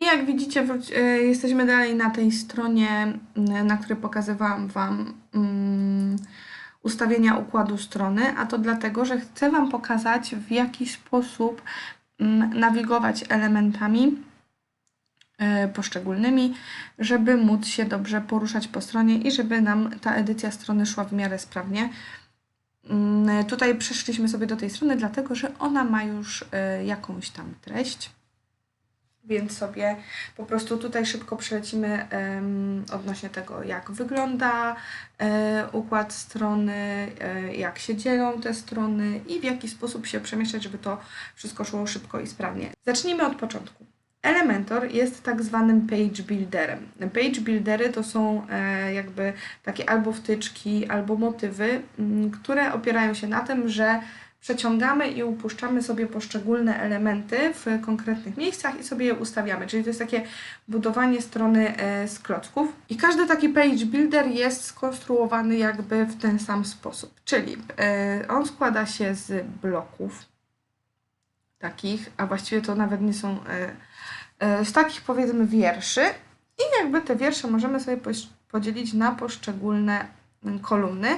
I jak widzicie, e, jesteśmy dalej na tej stronie, na której pokazywałam Wam mm, ustawienia układu strony, a to dlatego, że chcę Wam pokazać, w jaki sposób nawigować elementami e, poszczególnymi, żeby móc się dobrze poruszać po stronie i żeby nam ta edycja strony szła w miarę sprawnie. Tutaj przeszliśmy sobie do tej strony, dlatego że ona ma już e, jakąś tam treść. Więc sobie po prostu tutaj szybko przelecimy em, odnośnie tego, jak wygląda e, układ strony, e, jak się dzielą te strony i w jaki sposób się przemieszczać, żeby to wszystko szło szybko i sprawnie. Zacznijmy od początku. Elementor jest tak zwanym page builderem. Page buildery to są e, jakby takie albo wtyczki, albo motywy, m, które opierają się na tym, że przeciągamy i upuszczamy sobie poszczególne elementy w konkretnych miejscach i sobie je ustawiamy. Czyli to jest takie budowanie strony e, z klocków. I każdy taki page builder jest skonstruowany jakby w ten sam sposób. Czyli e, on składa się z bloków takich, a właściwie to nawet nie są e, z takich powiedzmy wierszy i jakby te wiersze możemy sobie podzielić na poszczególne kolumny.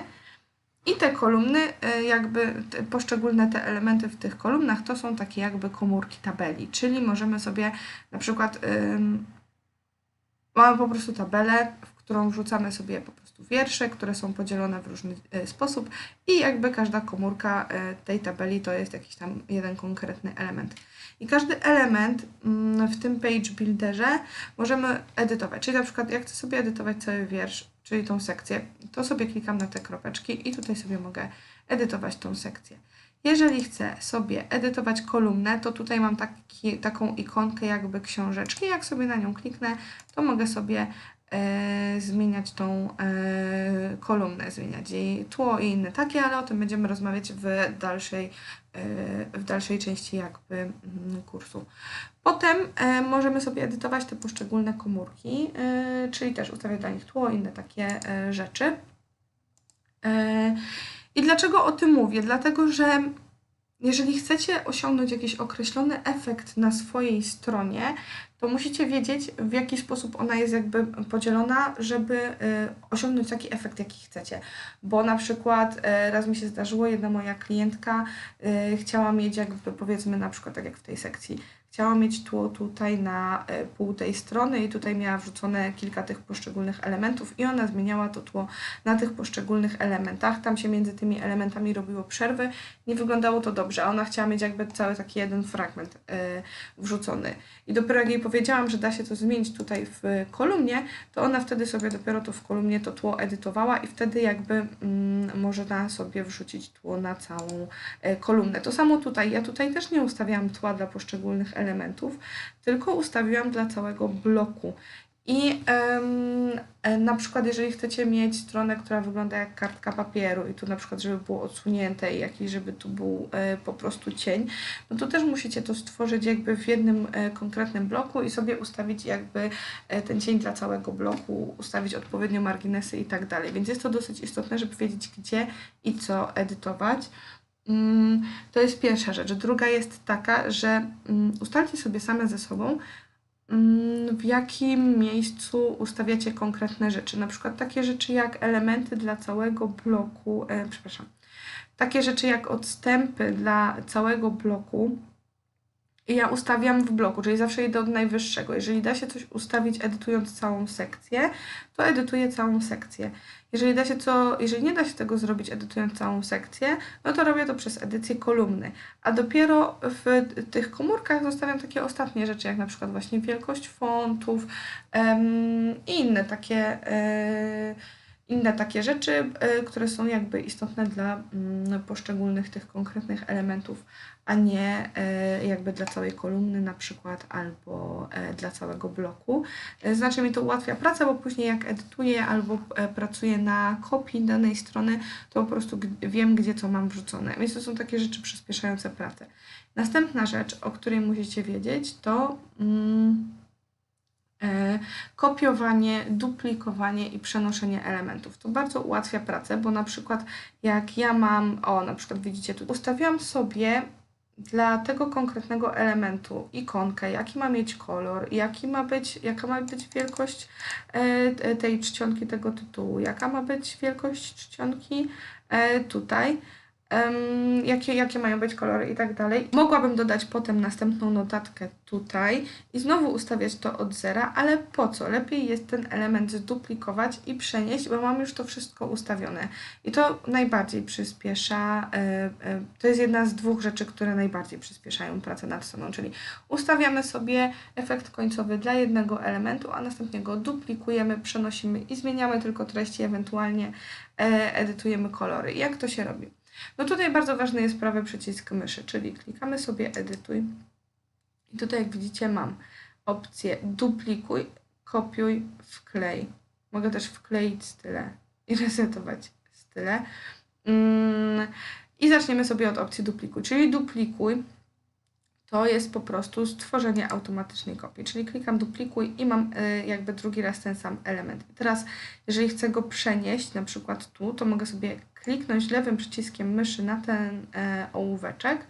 I te kolumny, e, jakby te poszczególne te elementy w tych kolumnach to są takie jakby komórki tabeli, czyli możemy sobie na przykład ym, mamy po prostu tabelę, w którą wrzucamy sobie po prostu wiersze, które są podzielone w różny e, sposób i jakby każda komórka e, tej tabeli to jest jakiś tam jeden konkretny element. I każdy element mm, w tym page builderze możemy edytować. Czyli na przykład jak chcę sobie edytować cały wiersz, czyli tą sekcję, to sobie klikam na te kropeczki i tutaj sobie mogę edytować tą sekcję. Jeżeli chcę sobie edytować kolumnę, to tutaj mam taki, taką ikonkę jakby książeczki. Jak sobie na nią kliknę, to mogę sobie zmieniać tą e, kolumnę, zmieniać jej tło i inne takie, ale o tym będziemy rozmawiać w dalszej, e, w dalszej części jakby mm, kursu. Potem e, możemy sobie edytować te poszczególne komórki, e, czyli też ustawiać dla nich tło, inne takie e, rzeczy. E, I dlaczego o tym mówię? Dlatego, że jeżeli chcecie osiągnąć jakiś określony efekt na swojej stronie, to musicie wiedzieć, w jaki sposób ona jest jakby podzielona, żeby y, osiągnąć taki efekt, jaki chcecie. Bo na przykład y, raz mi się zdarzyło, jedna moja klientka y, chciała mieć jakby powiedzmy na przykład tak jak w tej sekcji, chciała mieć tło tutaj na pół tej strony i tutaj miała wrzucone kilka tych poszczególnych elementów i ona zmieniała to tło na tych poszczególnych elementach. Tam się między tymi elementami robiło przerwy, nie wyglądało to dobrze, a ona chciała mieć jakby cały taki jeden fragment wrzucony. I dopiero jak jej powiedziałam, że da się to zmienić tutaj w kolumnie, to ona wtedy sobie dopiero to w kolumnie to tło edytowała i wtedy jakby mm, można sobie wrzucić tło na całą e, kolumnę. To samo tutaj. Ja tutaj też nie ustawiałam tła dla poszczególnych elementów, tylko ustawiłam dla całego bloku. I em, na przykład, jeżeli chcecie mieć stronę, która wygląda jak kartka papieru, i tu na przykład, żeby było odsunięte i jakiś, żeby tu był e, po prostu cień, no to też musicie to stworzyć jakby w jednym e, konkretnym bloku i sobie ustawić jakby e, ten cień dla całego bloku, ustawić odpowiednio marginesy i tak dalej. Więc jest to dosyć istotne, żeby wiedzieć, gdzie i co edytować. Mm, To jest pierwsza rzecz. Druga jest taka, że mm, ustalcie sobie same ze sobą, w jakim miejscu ustawiacie konkretne rzeczy. Na przykład takie rzeczy jak elementy dla całego bloku, e, przepraszam, takie rzeczy jak odstępy dla całego bloku. Ja ustawiam w bloku, czyli zawsze idę od najwyższego. Jeżeli da się coś ustawić edytując całą sekcję, to edytuję całą sekcję. Jeżeli, da się co, jeżeli nie da się tego zrobić edytując całą sekcję, no to robię to przez edycję kolumny. A dopiero w tych komórkach zostawiam takie ostatnie rzeczy, jak na przykład właśnie wielkość fontów i inne takie, e, inne takie rzeczy, e, które są jakby istotne dla mm, poszczególnych tych konkretnych elementów, a nie e, jakby dla całej kolumny na przykład albo e, dla całego bloku. Znacznie mi to ułatwia pracę, bo później jak edytuję albo pracuję na kopii danej strony, to po prostu wiem, gdzie co mam wrzucone. Więc to są takie rzeczy przyspieszające pracę. Następna rzecz, o której musicie wiedzieć, to mm, kopiowanie, duplikowanie i przenoszenie elementów. To bardzo ułatwia pracę, bo na przykład jak ja mam, o na przykład widzicie tu, ustawiłam sobie dla tego konkretnego elementu ikonkę, jaki ma mieć kolor, jaki ma być, jaka ma być wielkość e, tej czcionki, tego tytułu, jaka ma być wielkość czcionki e, tutaj um, jakie, jakie mają być kolory i tak dalej. Mogłabym dodać potem następną notatkę tutaj i znowu ustawiać to od zera, ale po co? Lepiej jest ten element zduplikować i przenieść, bo mam już to wszystko ustawione. I to najbardziej przyspiesza, yy, yy, to jest jedna z dwóch rzeczy, które najbardziej przyspieszają pracę nad stroną, czyli ustawiamy sobie efekt końcowy dla jednego elementu, a następnie go duplikujemy, przenosimy i zmieniamy tylko treści, ewentualnie yy, edytujemy kolory. Jak to się robi? No tutaj bardzo ważny jest prawy przycisk myszy, czyli klikamy sobie edytuj i tutaj jak widzicie mam opcję duplikuj, kopiuj, wklej. Mogę też wkleić style i resetować style. Mm, I zaczniemy sobie od opcji duplikuj, czyli duplikuj to jest po prostu stworzenie automatycznej kopii, czyli klikam duplikuj i mam y, jakby drugi raz ten sam element. teraz jeżeli chcę go przenieść na przykład tu, to mogę sobie kliknąć lewym przyciskiem myszy na ten e, ołóweczek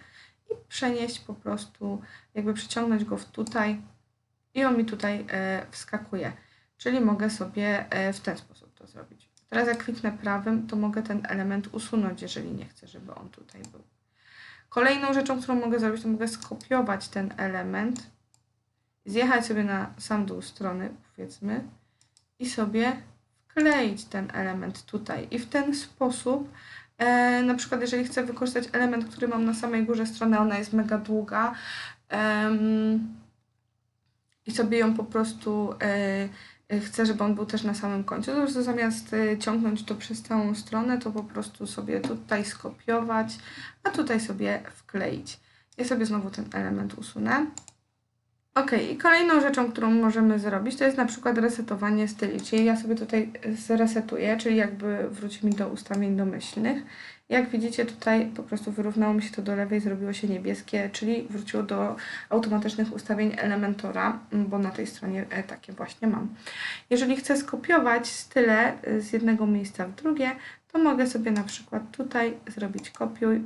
i przenieść po prostu, jakby przyciągnąć go tutaj i on mi tutaj e, wskakuje. Czyli mogę sobie e, w ten sposób to zrobić. Teraz jak kliknę prawym, to mogę ten element usunąć, jeżeli nie chcę, żeby on tutaj był. Kolejną rzeczą, którą mogę zrobić, to mogę skopiować ten element, zjechać sobie na sam dół strony, powiedzmy, i sobie wkleić ten element tutaj. I w ten sposób, e, na przykład jeżeli chcę wykorzystać element, który mam na samej górze strony, ona jest mega długa, e, i sobie ją po prostu e, chcę, żeby on był też na samym końcu, to zamiast e, ciągnąć to przez całą stronę, to po prostu sobie tutaj skopiować, a tutaj sobie wkleić. Ja sobie znowu ten element usunę. Ok, i kolejną rzeczą, którą możemy zrobić, to jest na przykład resetowanie styli. Czyli ja sobie tutaj zresetuję, czyli jakby wróci mi do ustawień domyślnych. Jak widzicie tutaj po prostu wyrównało mi się to do lewej, zrobiło się niebieskie, czyli wróciło do automatycznych ustawień Elementora, bo na tej stronie e, takie właśnie mam. Jeżeli chcę skopiować style e, z jednego miejsca w drugie, to mogę sobie na przykład tutaj zrobić kopiuj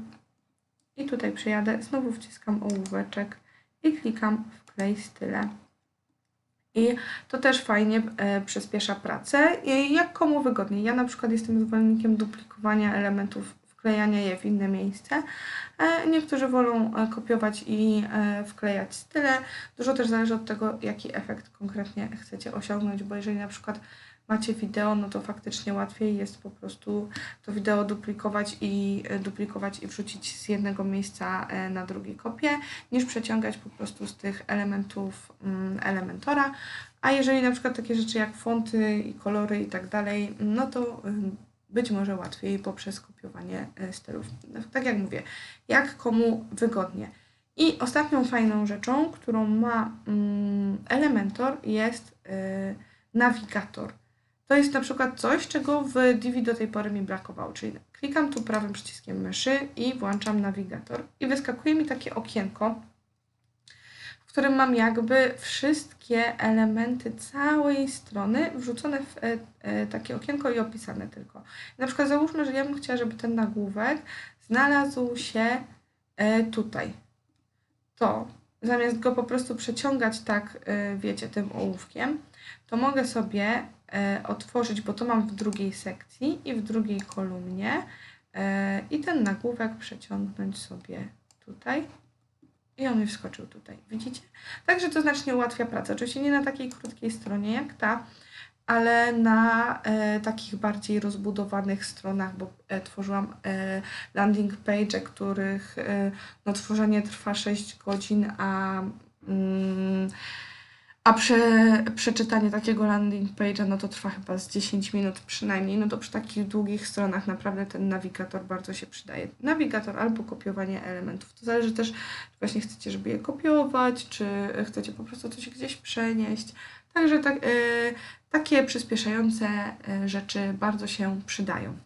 i tutaj przyjadę, znowu wciskam ołóweczek i klikam wklej style. I to też fajnie e, przyspiesza pracę, I jak komu wygodniej. Ja na przykład jestem zwolennikiem duplikowania elementów, wklejania je w inne miejsce. E, niektórzy wolą e, kopiować i e, wklejać style. Dużo też zależy od tego, jaki efekt konkretnie chcecie osiągnąć, bo jeżeli na przykład macie wideo, no to faktycznie łatwiej jest po prostu to wideo duplikować i e, duplikować i wrzucić z jednego miejsca e, na drugie kopię, niż przeciągać po prostu z tych elementów mm, Elementora. A jeżeli na przykład takie rzeczy jak fonty i kolory i tak dalej, no to być może łatwiej poprzez kopiowanie e, stylów. Tak jak mówię, jak komu wygodnie. I ostatnią fajną rzeczą, którą ma mm, Elementor jest nawigator. To jest na przykład coś, czego w Divi do tej pory mi brakowało, czyli klikam tu prawym przyciskiem myszy i włączam nawigator i wyskakuje mi takie okienko, w którym mam jakby wszystkie elementy całej strony wrzucone w e, e, takie okienko i opisane tylko. Na przykład załóżmy, że ja bym chciała, żeby ten nagłówek znalazł się e, tutaj. To zamiast go po prostu przeciągać tak, wiecie, tym ołówkiem, to mogę sobie otworzyć, bo to mam w drugiej sekcji i w drugiej kolumnie e, i ten nagłówek przeciągnąć sobie tutaj i on mi wskoczył tutaj, widzicie? Także to znacznie ułatwia pracę. Oczywiście nie na takiej krótkiej stronie jak ta, ale na e, takich bardziej rozbudowanych stronach, bo e, tworzyłam e, landing page, których e, no, tworzenie trwa 6 godzin, a mm, a prze, przeczytanie takiego landing page'a, no to trwa chyba z 10 minut przynajmniej, no to przy takich długich stronach naprawdę ten nawigator bardzo się przydaje. Nawigator albo kopiowanie elementów. To zależy też, czy właśnie chcecie, żeby je kopiować, czy chcecie po prostu coś gdzieś przenieść. Także tak, e, takie przyspieszające e, rzeczy bardzo się przydają.